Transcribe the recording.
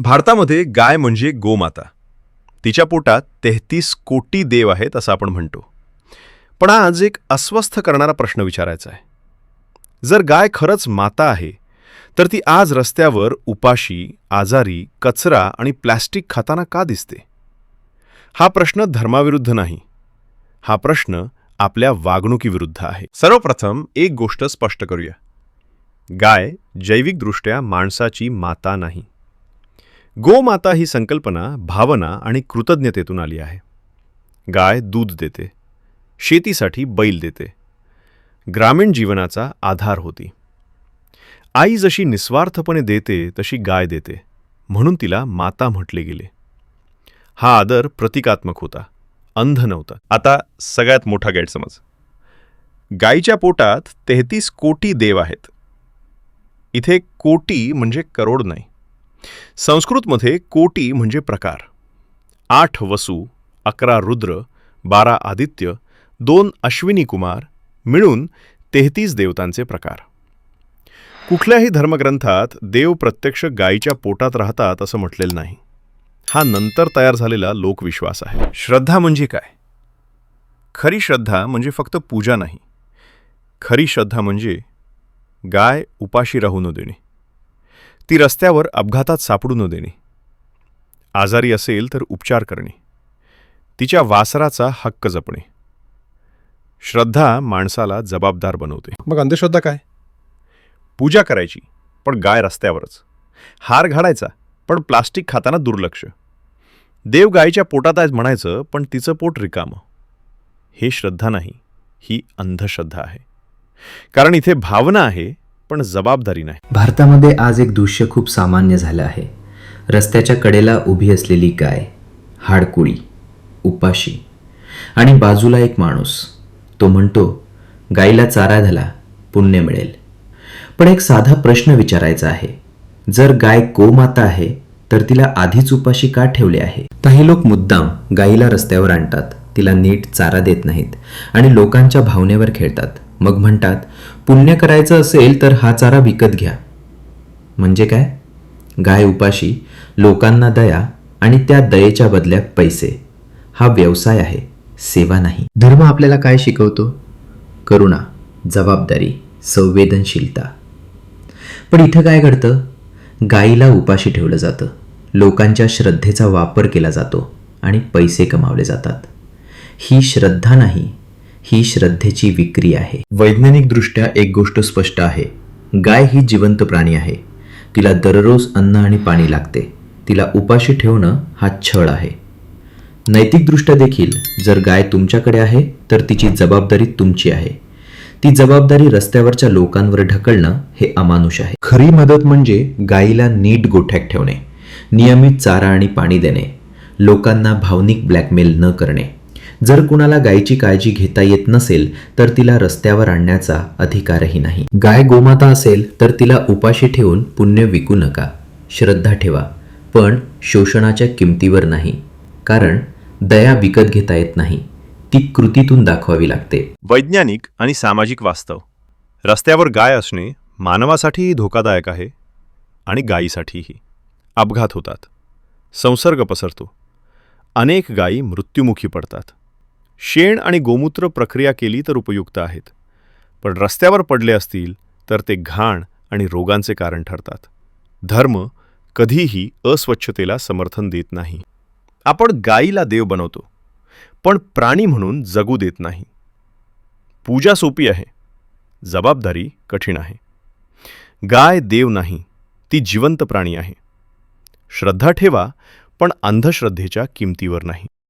भारतामध्ये गाय म्हणजे गोमाता. तिच्या पोटात तेहतीस कोटी देव आहेत असं आपण म्हणतो. पण आज एक अस्वस्थ करणारा प्रश्न विचारायचा आहे. जर गाय खरंच माता आहे तर ती आज रस्त्यावर उपाशी आजारी कचरा आणि प्लॅस्टिक खाताना का दिसते? हा प्रश्न धर्माविरुद्ध नाही. हा प्रश्न आपल्या वागणुकीविरुद्ध आहे. सर्वप्रथम एक गोष्ट स्पष्ट करूया. गाय जैविकदृष्ट्या माणसाची माता नाही. गोमाता ही संकल्पना भावना आणि कृतज्ञतेतून आली आहे. गाय दूध देते. शेतीसाठी बैल देते. ग्रामीण जीवनाचा आधार होती. आई जशी निस्वार्थपणे देते तशी गाय देते. म्हणून तिला माता म्हटले गेले. हा आदर प्रतिकात्मक होता. अंध नव्हता. आता सगळ्यात मोठा गैरसमज. गायीच्या पोटात तेहतीस कोटी देव आहेत. इथे कोटी म्हणजे करोड नाही. संस्कृतमध्ये कोटी म्हणजे प्रकार. आठ वसू अकरा रुद्र बारा आदित्य दोन अश्विनी कुमार मिळून तेहतीस देवतांचे प्रकार. कुठल्याही धर्मग्रंथात देव प्रत्यक्ष गायीच्या पोटात राहतात असं म्हटलेलं नाही. हा नंतर तयार झालेला लोकविश्वास आहे. श्रद्धा म्हणजे काय? खरी श्रद्धा म्हणजे फक्त पूजा नाही. खरी श्रद्धा म्हणजे गाय उपाशी राहू न देणे. ती रस्त्यावर अपघातात सापडू न देणे. आजारी असेल तर उपचार करणे. तिच्या वासराचा हक्क जपणे. श्रद्धा माणसाला जबाबदार बनवते. मग अंधश्रद्धा काय? पूजा करायची पण गाय रस्त्यावरच. हार घालायचा पण प्लास्टिक खाताना दुर्लक्ष. देव गायीच्या पोटात आहेत म्हणायचं पण तिचं पोट रिकामं. हे श्रद्धा नाही ही अंधश्रद्धा आहे. कारण इथे भावना आहे पण जबाबदारी नाही. भारतामध्ये आज एक दृश्य खूप सामान्य झालं आहे. रस्त्याच्या कडेला उभी असलेली गाय हाडकुळी उपाशी आणि बाजूला एक माणूस. तो म्हणतो गाईला चारा झाला पुण्य मिळेल. पण एक साधा प्रश्न विचारायचा आहे. जर गाय गोमाता आहे तर तिला आधीच उपाशी का ठेवले आहे? काही लोक मुद्दाम गाईला रस्त्यावर आणतात. तिला नीट चारा देत नाहीत आणि लोकांच्या भावनेवर खेळतात. मग म्हणतात पुण्य करायचं असेल तर हा चारा विकत घ्या. म्हणजे काय? गाय उपाशी लोकांना दया आणि त्या दयेच्या बदल्यात पैसे. हा व्यवसाय आहे सेवा नाही. धर्म आपल्याला काय शिकवतो? करुणा जबाबदारी संवेदनशीलता. पण इथं काय घडतं? गाईला उपाशी ठेवलं जातं. लोकांच्या श्रद्धेचा वापर केला जातो आणि पैसे कमावले जातात. ही श्रद्धा नाही ही श्रद्धेची विक्री आहे. वैज्ञानिकदृष्ट्या एक गोष्ट स्पष्ट आहे. गाय ही जिवंत प्राणी आहे. तिला दररोज अन्न आणि पाणी लागते. तिला उपाशी ठेवणं हा छळ आहे. नैतिकदृष्ट्या देखील जर गाय तुमच्याकडे आहे तर तिची जबाबदारी तुमची आहे. ती जबाबदारी रस्त्यावरच्या लोकांवर ढकलणं हे अमानुष आहे. खरी मदत म्हणजे गायीला नीट गोठ्यात ठेवणे नियमित चारा आणि पाणी देणे लोकांना भावनिक ब्लॅकमेल न करणे. जर कुणाला गायीची काळजी घेता येत नसेल तर तिला रस्त्यावर आणण्याचा अधिकारही नाही. गाय गोमाता असेल तर तिला उपाशी ठेवून पुण्य विकू नका. श्रद्धा ठेवा. पण शोषणाच्या किमतीवर नाही. कारण दया विकत घेता येत नाही. ती कृतीतून दाखवावी लागते. वैज्ञानिक आणि सामाजिक वास्तव. रस्त्यावर गाय असणे मानवासाठीही धोकादायक आहे आणि गायीसाठीही. अपघात होतात. संसर्ग पसरतो. अनेक गायी मृत्युमुखी पडतात. शेण आणि गोमूत्र प्रक्रिया केली तर उपयुक्त आहेत. पण रस्त्यावर पडले असतील तर ते घाण आणि रोगांचे कारण ठरतात. धर्म कधीही अस्वच्छतेला समर्थन देत नाही. आपण गायीला देव बनवतो पण प्राणी म्हणून जगू देत नाही. पूजा सोपी आहे जबाबदारी कठीण आहे. गाय देव नाही ती जिवंत प्राणी आहे. श्रद्धा ठेवा पण अंधश्रद्धेच्या किमतीवर नाही.